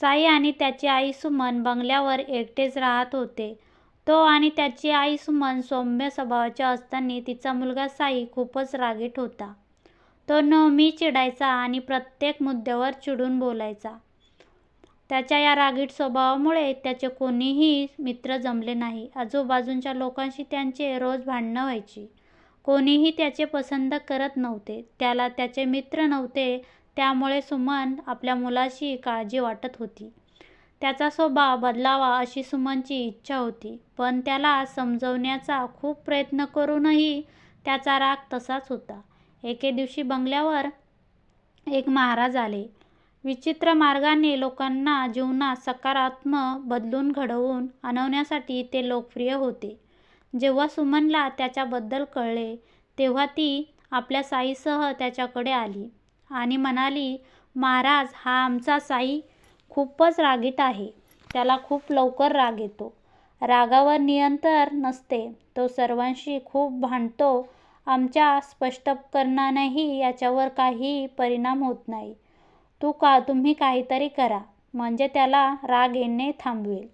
साई आणि त्याची आई सुमन बंगल्यावर एकटेच राहत होते. तो आणि त्याची आई सुमन सौम्य स्वभावाचे असताना तिचा मुलगा साई खूपच रागीट होता. तो नेहमी चिडायचा आणि प्रत्येक मुद्द्यावर चिडून बोलायचा. त्याच्या या रागीट स्वभावामुळे त्याचे कोणीही मित्र जमले नाही. आजूबाजूच्या लोकांशी त्यांचे रोज भांडणं व्हायची. कोणीही त्याचे पसंत करत नव्हते. त्याला त्याचे मित्र नव्हते त्यामुळे सुमन आपल्या मुलाची काळजी वाटत होती. त्याचा स्वभाव बदलावा अशी सुमनची इच्छा होती. पण त्याला समजवण्याचा खूप प्रयत्न करूनही त्याचा राग तसाच होता. एके दिवशी बंगल्यावर एक महाराज आले. विचित्र मार्गाने लोकांना जीवनात सकारात्मक बदलून घडवून आणवण्यासाठी ते लोकप्रिय होते. जेव्हा सुमनला त्याच्याबद्दल कळले तेव्हा ती आपल्या साईसह त्याच्याकडे आली आणि म्हणाली महाराज हा आमचा साई खूपच रागीट आहे. त्याला खूप लवकर राग येतो. रागावर नियंत्रण नसते. तो सर्वांशी खूप भांडतो. आमच्या स्पष्टीकरणानेही याच्यावर काहीही परिणाम होत नाही. तू का तुम्ही काहीतरी करा म्हणजे त्याला राग येणे थांबेल.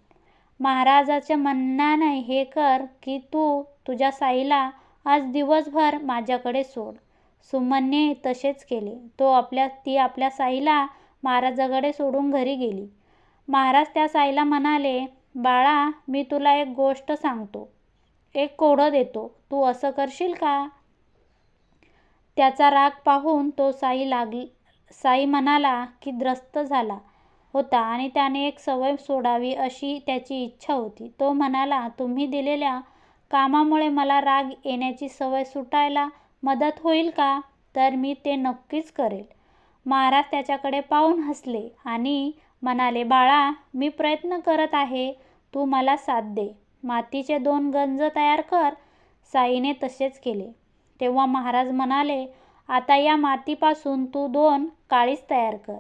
महाराजाच्या म्हणण्याने हे कर की तू तुझ्या साईला आज दिवसभर माझ्याकडे सोड. सुमनने तसेच केले. तो आपल्या ती आपल्या साईला महाराजाकडे सोडून घरी गेली. महाराज त्या साईला म्हणाले बाळा मी तुला एक गोष्ट सांगतो. एक कोडं देतो. तू असं करशील का? त्याचा राग पाहून तो साई म्हणाला की द्रस्त झाला होता आणि त्याने एक सवय सोडावी अशी त्याची इच्छा होती. तो म्हणाला तुम्ही दिलेल्या कामामुळे मला राग येण्याची सवय सुटायला मदत होईल का? तर मी ते नक्कीच करेल महाराज त्याच्याकडे पाहून हसले आणि म्हणाले बाळा मी प्रयत्न करत आहे. तू मला साथ दे. मातीचे दोन गंज तयार कर. साईने तसेच केले. तेव्हा महाराज म्हणाले आता या मातीपासून तू दोन काळीज तयार कर.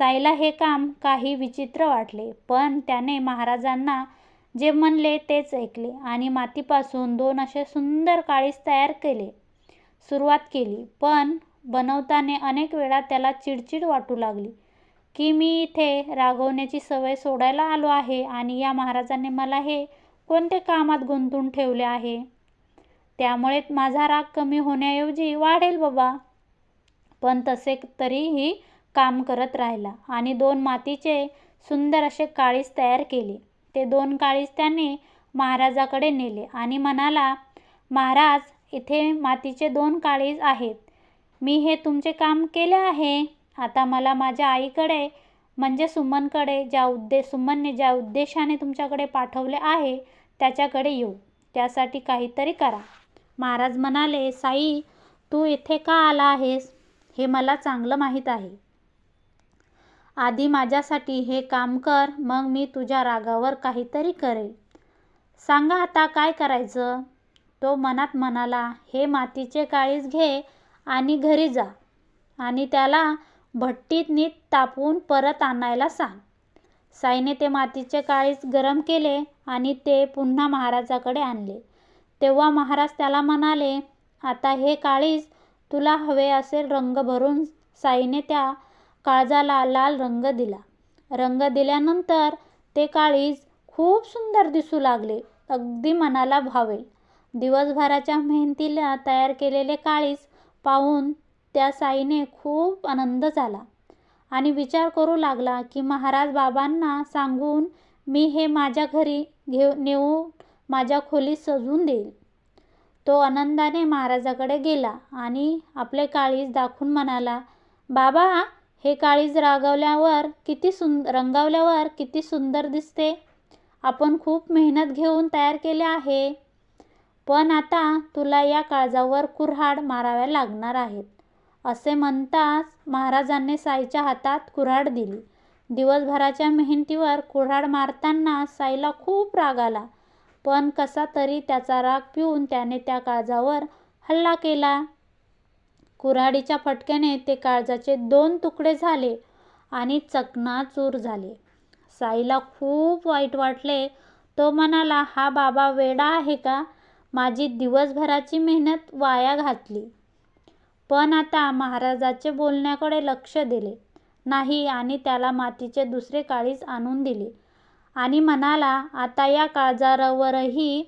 साईला हे काम काही विचित्र वाटले पण त्याने महाराजांना जे म्हणले तेच ऐकले आणि मातीपासून दोन असे सुंदर काळीज केले सुरुवात केली. पण बनवताना अनेक वेळा त्याला चिडचिड वाटू लागली की मी इथे रागवण्याची सवय सोडायला आलो आहे आणि या महाराजांनी मला हे कोणत्या कामात गुंतून ठेवले आहे? त्यामुळे माझा राग कमी होण्याऐवजी वाढेल बाबा. पण तसे तरीही काम करत राहिला आणि दोन मातीचे सुंदर असे काळीज तयार केले. ते दोन काळीज त्याने महाराजाकडे नेले आणि म्हणाला महाराज इथे मातीचे दोन काळीज आहेत. मी हे तुमचे काम केले आहे. आता मला माझ्या आईकडे म्हणजे सुमनने ज्या उद्देशाने तुमच्याकडे पाठवले आहे त्याच्याकडे येऊ. त्यासाठी काहीतरी करा. महाराज म्हणाले साई तू इथे का आला आहेस हे मला चांगलं माहीत आहे. आधी माझ्यासाठी हे काम कर मग मी तुझ्या रागावर काहीतरी करेल सांगा आता काय करायचं? तो मनात म्हणाला हे मातीचे काळीज घे आणि घरी जा आणि त्याला भट्टीत नीट तापवून परत आणायला सांग. साईने ते मातीचे काळीज गरम केले आणि ते पुन्हा महाराजाकडे आणले. तेव्हा महाराज त्याला म्हणाले आता हे काळीज तुला हवे असे रंग भरून साईने त्या काळजाला लाल रंग दिला. रंग दिल्यानंतर ते काळीज खूप सुंदर दिसू लागले. अगदी मनाला भावेल. दिवसभराच्या मेहनतीला तयार केलेले काळीज पाहून त्या साईने खूप आनंद झाला आणि विचार करू लागला की महाराज बाबांना सांगून मी हे माझ्या घरी घेऊ नेऊन माझ्या खोलीत सजवून देईल तो आनंदाने महाराजाकडे गेला आणि आपले काळीज दाखवून म्हणाला बाबा हे काळीज रंगवल्यावर किती सुंदर दिसते. आपण खूप मेहनत घेऊन तयार केले आहे. पण आता तुला या काळजावर कुऱ्हाड माराव्या लागणार आहेत. असे म्हणताच महाराजांनी साईच्या हातात कुऱ्हाड दिली. दिवसभराच्या मेहनतीवर कुऱ्हाड मारताना साईला खूप राग आला. पण कसा तरी त्याचा राग पिऊन त्याने त्या काळजावर हल्ला केला. कुऱ्हाडीच्या फटक्याने ते काळजाचे दोन तुकडे झाले आणि चकणाचूर झाले. साईला खूप वाईट वाटले. तो म्हणाला हा बाबा वेडा आहे का? माझी दिवसभराची मेहनत वाया घातली. पण आता महाराजाचे बोलण्याकडे लक्ष दिले नाही आणि त्याला मातीचे दुसरे काळीज आणून दिले आणि म्हणाला, आता या काळजावरही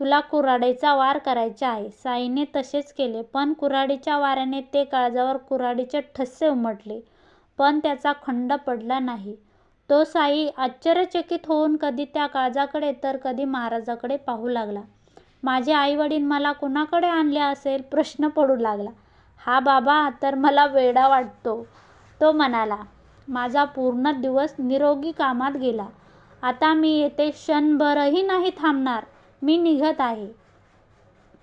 तुला कुऱ्हाडीचा वार करायचा आहे. साईने तसेच केले. पण कुऱ्हाडीच्या वाऱ्याने ते काळजावर कुऱ्हाडीचे ठसे उमटले, पण त्याचा खंड पडला नाही. तो साई आश्चर्यचकित होऊन कधी त्या काळजाकडे तर कधी महाराजाकडे पाहू लागला. माझे आईवडील मला कुणाकडे आणले असेल? प्रश्न पडू लागला. हा बाबा तर मला वेडा वाटतो, तो म्हणाला. माझा पूर्ण दिवस निरोगी कामात गेला. आता मी येथे क्षणभरही नाही थांबणार. मी निघत आहे.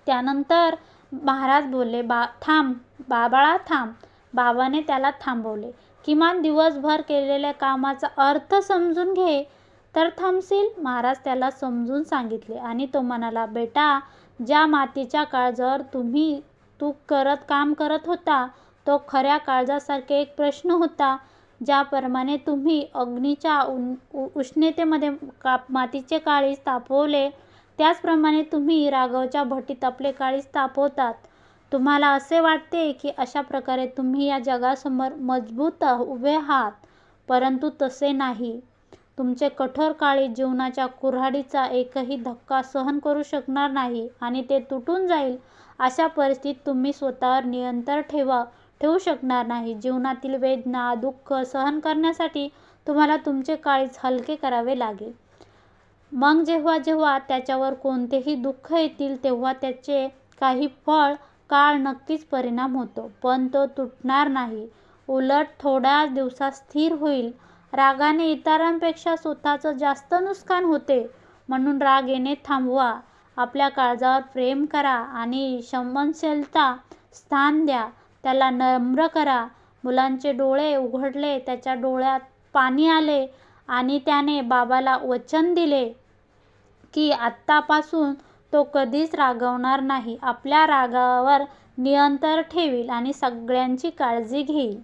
त्यानंतर महाराज बोलले, बा थांब बाबाळा थांब. बाबाने त्याला थांबवले. किमान दिवसभर केलेल्या कामाचा अर्थ समजून घे, तर थांबशील. महाराज त्याला समजून सांगितले आणि तो म्हणाला, बेटा, ज्या मातीच्या काळजावर तुम्ही तू करत काम करत होता, तो खऱ्या काळजासारखे एक प्रश्न होता. ज्याप्रमाणे तुम्ही अग्नीच्या उष्णतेमध्ये का मातीचे काळीज तापवले, त्याचप्रमाणे तुम्ही राघवच्या भटीत आपले काळीज तापवतात. तुम्हाला असे वाटते की अशा प्रकारे तुम्ही या जगासमोर मजबूत उभे आहात, परंतु तसे नाही. तुमचे कठोर काळी जीवनाच्या कुऱ्हाडीचा एकही धक्का सहन करू शकणार नाही आणि ते तुटून जाईल. अशा परिस्थितीत तुम्ही स्वतःवर नियंत्रण ठेवा ठेवू शकणार नाही. जीवनातील वेदना, दुःख सहन करण्यासाठी तुम्हाला तुमचे काळीज हलके करावे लागेल. मग जेव्हा जेव्हा त्याच्यावर कोणतेही दुःख येतील तेव्हा त्याचे काही फळ काळ नक्कीच परिणाम होतो, पण तो तुटणार नाही. उलट थोड्या दिवसात स्थिर होईल. रागाने इतरांपेक्षा स्वतःचं जास्त नुकसान होते. म्हणून राग येणे थांबवा. आपल्या काळजावर प्रेम करा आणि संबंधशीलता स्थान द्या. त्याला नम्र करा. मुलांचे डोळे उघडले, त्याच्या डोळ्यात पाणी आले आणि त्याने बाबाला वचन दिले की आत्तापासून तो कधीच रागवणार नाही, आपल्या रागावर नियंत्रण ठेवील आणि सगळ्यांची काळजी घेईल.